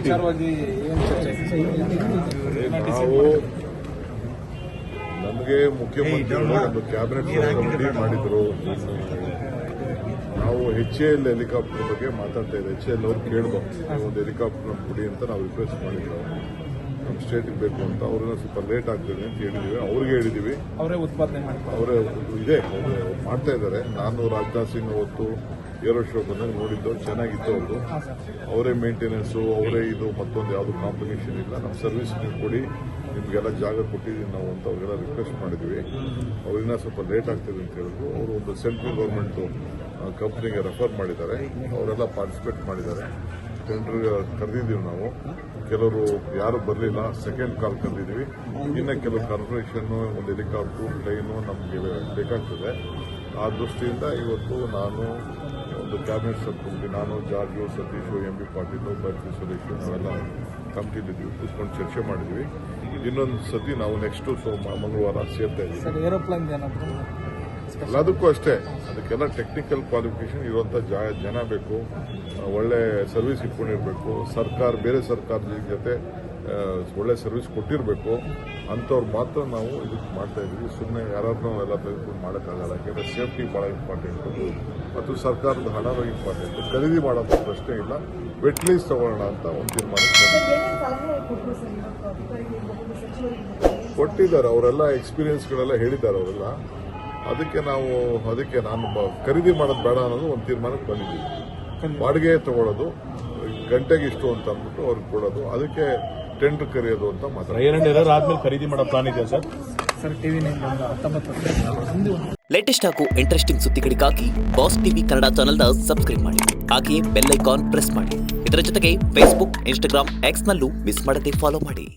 ವಿಚಾರವಾಗಿ ನಾವು ನಮಗೆ ಮುಖ್ಯಮಂತ್ರಿಗಳು ಒಂದು ಕ್ಯಾಬಿನೆಟ್ ಕಮಿಟಿ ಮಾಡಿದ್ರು. ನಾವು ಎಚ್ ಎಲ್ ಹೆಲಿಕಾಪ್ಟರ್ ಬಗ್ಗೆ ಮಾತಾಡ್ತಾ ಇದ್ದೆ. ಎಚ್ ಎಲ್ ಅವ್ರು ಕೇಳ್ಬೋದು ಒಂದು ಹೆಲಿಕಾಪ್ಟರ್ ಕೊಡಿ ಅಂತ ನಾವು ರಿಕ್ವೆಸ್ಟ್ ಮಾಡಿದ್ರು. ನಮ್ಮ ಸ್ಟೇಟಿಗೆ ಬೇಕು ಅಂತ. ಅವ್ರನ್ನ ಸ್ವಲ್ಪ ಲೇಟ್ ಆಗ್ತದೆ ಅಂತ ಹೇಳಿದೀವಿ. ಅವ್ರಿಗೆ ಹೇಳಿದೀವಿ. ಅವರೇ ಉತ್ಪಾದನೆ ಮಾಡ್ತಾರೆ ಅವರೇ ಇದೆ. ಮಾಡ್ತಾ ಇದ್ದಾರೆ. ನಾನು ರಾಜನಾಥ್ ಸಿಂಗ್ ಅವತ್ತು ಏರೋ ಶೋ ಬಂದಾಗ ನೋಡಿದ್ದು, ಚೆನ್ನಾಗಿತ್ತು ಅವರು ಅವರೇ ಮೇಂಟೆನೆನ್ಸು ಅವರೇ ಇದು ಮತ್ತೊಂದು ಯಾವುದು ಕಾಂಬಿನೇಷನ್ ಇಲ್ಲ. ನಮ್ಮ ಸರ್ವಿಸ್ ನೀವು ಕೊಡಿ, ನಿಮಗೆಲ್ಲ ಜಾಗ ಕೊಟ್ಟಿದ್ದೀವಿ ನಾವು ಅಂತ ಅವ್ರಿಗೆಲ್ಲ ರಿಕ್ವೆಸ್ಟ್ ಮಾಡಿದ್ವಿ. ಅವ್ರಿನ್ನ ಸ್ವಲ್ಪ ಲೇಟ್ ಆಗ್ತಿದೆ ಅಂತ ಹೇಳಿದ್ರು. ಅವರು ಒಂದು ಸೆಂಟ್ರಲ್ ಗೌರ್ಮೆಂಟು ಕಂಪ್ನಿಗೆ ರೆಫರ್ ಮಾಡಿದ್ದಾರೆ. ಅವರೆಲ್ಲ ಪಾರ್ಟಿಸಿಪೇಟ್ ಮಾಡಿದ್ದಾರೆ. ಟೆಂಡರ್ ಕರೆದಿದ್ದೀವಿ ನಾವು. ಕೆಲವರು ಯಾರು ಬರಲಿಲ್ಲ ಸೆಕೆಂಡ್ ಕಾಲ್ ಕರೆದಿದ್ದೀವಿ. ಇನ್ನು ಕೆಲವು ಕಾರ್ಪೊರೇಷನ್ನು ಒಂದು ಹೆಲಿಕಾಪ್ಟರ್ ಟ್ರೈನು ನಮಗೆ ಬೇಕಾಗ್ತದೆ. ಆ ದೃಷ್ಟಿಯಿಂದ ಇವತ್ತು ನಾನು ಒಂದು ಕ್ಯಾಬಿನೆಟ್ ಕಮಿಟಿ ನಾನು George Satish M B Patil Byrathi Suresh ನಾವೆಲ್ಲ ಕಮಿಟಿಲಿದ್ದೀವಿ ಕೂತ್ಕೊಂಡು ಚರ್ಚೆ ಮಾಡಿದ್ವಿ ಇನ್ನೊಂದು ಸತಿ ನಾವು ನೆಕ್ಸ್ಟ್ ಸೋ ಮಂಗಳವಾರ ಸೇರ್ತಾ ಇದ್ದೀವಿ ಸರ್ ಏರೋಪ್ಲೇನ್ ಏನಾದ್ರು ಎಲ್ಲದಕ್ಕೂ ಅಷ್ಟೇ ಅದಕ್ಕೆಲ್ಲ ಟೆಕ್ನಿಕಲ್ ಕ್ವಾಲಿಫಿಕೇಶನ್ ಇರುವಂತ ಜಾ- ಜನ ಬೇಕು ಒಳ್ಳೆ ಸರ್ವಿಸ್ ಇಟ್ಕೊಂಡಿರ್ಬೇಕು ಸರ್ಕಾರ ಬೇರೆ ಸರ್ಕಾರದ ಜೊತೆ ಒಳ್ಳೆ ಸರ್ವಿಸ್ ಕೊಟ್ಟಿರಬೇಕು. ಅಂಥವ್ರು ಮಾತ್ರ ನಾವು ಇದಕ್ಕೆ ಮಾಡ್ತಾ ಇದ್ವಿ. ಸುಮ್ಮನೆ ಯಾರಾದ್ರೂ ಎಲ್ಲ ತೆಗೆದುಕೊಂಡು ಮಾಡೋಕ್ಕಾಗಲ್ಲ. ಯಾಕೆಂದರೆ ಸೇಫ್ಟಿ ಭಾಳ ಇಂಪಾರ್ಟೆಂಟು. ಮತ್ತು ಸರ್ಕಾರದ ಹಣನೂ ಇಂಪಾರ್ಟೆಂಟು. ಖರೀದಿ ಮಾಡೋದು ಪ್ರಶ್ನೆ ಇಲ್ಲ. ವೆಟ್ ಲೀಸ್ ತಗೊಳ್ಳೋಣ ಅಂತ ಒಂದು ತೀರ್ಮಾನ ಕೊಟ್ಟಿದ್ದಾರೆ. ಅವರೆಲ್ಲ ಎಕ್ಸ್ಪೀರಿಯನ್ಸ್ಗಳೆಲ್ಲ ಹೇಳಿದ್ದಾರೆ ಅವರೆಲ್ಲ. ಅದಕ್ಕೆ ನಾವು ಅದಕ್ಕೆ ನಾನು ಬ- ಖರೀದಿ ಮಾಡೋದು ಬೇಡ ಅನ್ನೋದು ಒಂದು ತೀರ್ಮಾನಕ್ಕೆ ಬಂದಿದ್ದೀವಿ. ಬಾಡಿಗೆ ತಗೊಳ್ಳೋದು ಗಂಟೆಗೆ ಇಷ್ಟು ಅಂತ ಅಂದ್ಬಿಟ್ಟು ಅವ್ರಿಗೆ ಕೊಡೋದು. ಅದಕ್ಕೆ ಟೆಂಡರ್ ಕರೆಯೋದು ಅಂತ ಆದ್ಮೇಲೆ ಖರೀದಿ ಮಾಡೋ ಪ್ಲಾನ್ ಇದೆಯಾ ಸರ್? ಸರ್ ಟಿವಿ ಲೇಟೆಸ್ಟ್ ಹಾಗೂ ಇಂಟ್ರೆಸ್ಟಿಂಗ್ ಸುದ್ದಿಗಳಿಗಾಗಿ ಬಾಸ್ ಟಿವಿ ಕನ್ನಡ ಚಾನೆಲ್ನ ಸಬ್ಸ್ಕ್ರೈಬ್ ಮಾಡಿ. ಹಾಗೆಯೇ ಬೆಲ್ ಐಕಾನ್ ಪ್ರೆಸ್ ಮಾಡಿ. ಇದರ ಜೊತೆಗೆ ಫೇಸ್ಬುಕ್ ಇನ್ಸ್ಟಾಗ್ರಾಮ್ ಎಕ್ಸ್ನಲ್ಲೂ ಮಿಸ್ ಮಾಡದೆ ಫಾಲೋ ಮಾಡಿ.